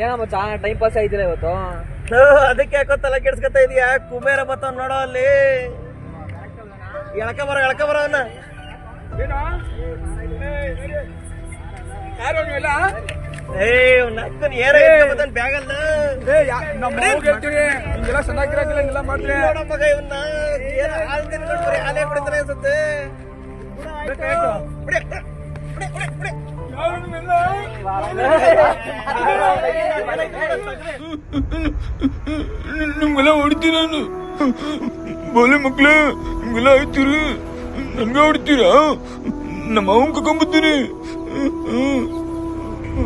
ಏನೋ ಮಚ್ಚ time pass ಆಯ್ತಿಲ್ಲ ಇವತ್ತು? ಅದಕ್ಕೆ ಯಾಕೋ ತಲೆ ಕೆಡ್ಸ್ಕೊತಾ ಇದೀಯಾ? ಕುಬೇರ ಮತ್ತ ನೋಡೋ ಅಲ್ಲಿ. ಎಳಕ ಬರ ಎಳಕ ಬರ ಅವನ್ನ ಏ ನಕ್ಕನ್ ಏರ ಬತ್ತನ್ ಬ್ಯಾಗ್ ಅಲ್ಲ ನಮ್ಮ ಹೇಳ್ತೀವಿ. ಹಿಂಗೆಲ್ಲ ಚೆನ್ನಾಗಿರಾಗಿಲ್ಲ ಹಿಂಗೆಲ್ಲ ಮಾಡ್ತೀವಿ. ನೋಡ ಮಗ ಇವನ್ನ ಏನ ಹಾಲ್ ತಿನ್ಕೊಂಡು ಬರೀ ಹಾಲೇ ಕುಡಿತಾನೆ ಅನ್ಸುತ್ತೆ. ಬಿಡಿ, ಬಿಡಿ, ಬಿಡಿ, ಬಿಡಿ. ನಿಮ್ಗೆಲ್ಲ ಹೊಡಿತೀನಿ ನಾನು. ಬೋಲೆ ಮಕ್ಳು, ನಿಮ್ಗೆಲ್ಲ ಆಯ್ತೀರಿ. ನನ್ಗೆ ಹೊಡಿತೀರಾ? ನಮ್ಮ ಅವನ್ ಕರ್ಕೊಂಬತ್ತೀನಿ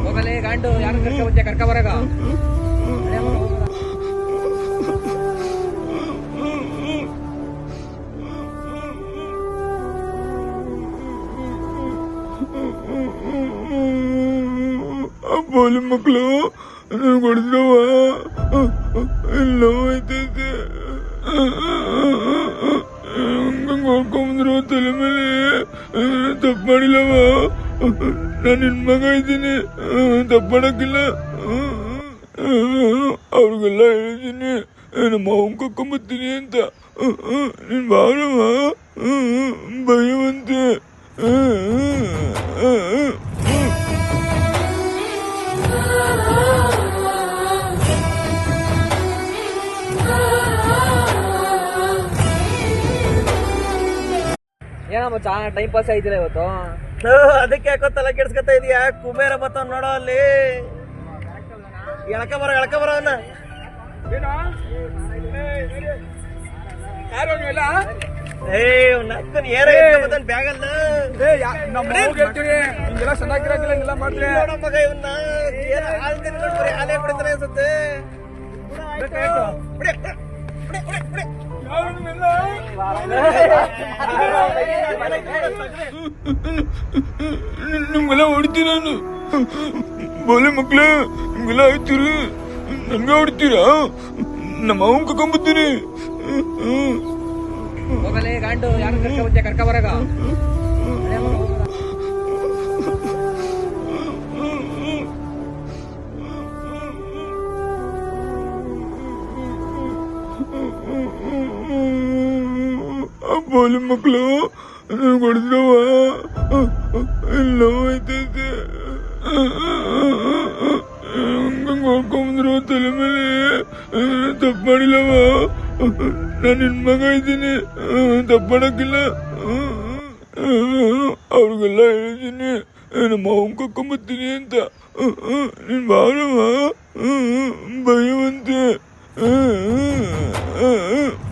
ಹೋಗಲೇ ಗಾಂಡು, ಯಾರು ಕರ್ಕ ಬಂದೆ ಕರ್ಕ ಬರಗ? ಬೋಲೆ ಮಕ್ಳು ನನ್ಗೆ ಹೊಡೆದ್ರವ ಎಲ್ಲ ಹೋಯ್ತೈತೆ ಹಂಗಂಗ್ ಹೊಡ್ಕೊಂಬಂದ್ರು ತಲೆ ಮೇಲೆ ತಪ್ಪು ಮಾಡಿಲ್ಲವ ನಾನು ನಿನ್ ಮಗ ಇದ್ದೀನಿ ತಪ್ಪು ಮಾಡಕ್ಕಿಲ್ಲ ಅವ್ರಿಗೆಲ್ಲ ಹೇಳಿದ್ದೀನಿ ನಮ್ಮ ಅವನ್ ಕರ್ಕೊಂಬತ್ತೀನಿ ಚಾ ಟೈಮ್ ಪಾಸ್ ಆಯ್ತಿಲ್ಲ ಇವತ್ತು? ಅದಕ್ಕೆ ಯಾಕೋ ತಲೆ ಕೆಡ್ಸ್ಕೊತಾ ಇದೀಯಾ? ಕುಬೇರ ಬತ್ತ ನೋಡೋ ಅಲ್ಲಿ. ಎಳಕ ಬರ ಎಳಕ ಬರ ಅವನ್ನ ಏ ನಕ್ಕನ್ ಏರ ಬತ್ತನ್ ಬ್ಯಾಗ್ ಅಲ್ಲ ನಮ್ಮ ಹೇಳ್ತೀವಿ ಹಿಂಗೆಲ್ಲ ಚೆನ್ನಾಗಿರಾಕಿಲ್ಲ ಹಿಂಗೆಲ್ಲ ಮಾಡ್ತೀವಿ. ನೋಡ ಮಗ ಇವನ್ನ ಏನ ಹಾಲ್ ತಿನ್ಕೊಂಡು ಬರೀ ಹಾಲೇ ಕುಡಿತಾನೆ ಅನ್ಸುತ್ತೆ. ಬಿಡಿ, ಬಿಡಿ, ಬಿಡಿ, ಬಿಡಿ. ನಿಮ್ಗೆಲ್ಲ ಹೊಡಿತೀನಿ ನಾನು. ಬೋಲೆ ಮಕ್ಳು, ನಿಮ್ಗೆಲ್ಲ ಆಯ್ತೀರಿ. ನನ್ಗೆ ಹೊಡಿತೀರಾ? ನಮ್ಮ ಅವನ್ ಕರ್ಕೊಂಬತ್ತೀನಿ. ಹೋಗಲೇ ಗಾಂಡು, ಯಾರು ಕರ್ಕ ಬರಗ? పోలి ముక్కలు నేను కొడుతున్నావా అయితే కొడుకోముందు తెలియలే తప్పడిలవా நான் நின்மகாய்தினே தப்படக்கில்ல அவருக்கெல்லாம் எழுதினே நம்ம அவங்க கம்பத்தினேன் தான் நீ வாழவா பயம் வந்து ಅವನ್ ಕರ್ಕೊಂಬತ್ತೀನಿ ಅಂತ ನೀನ್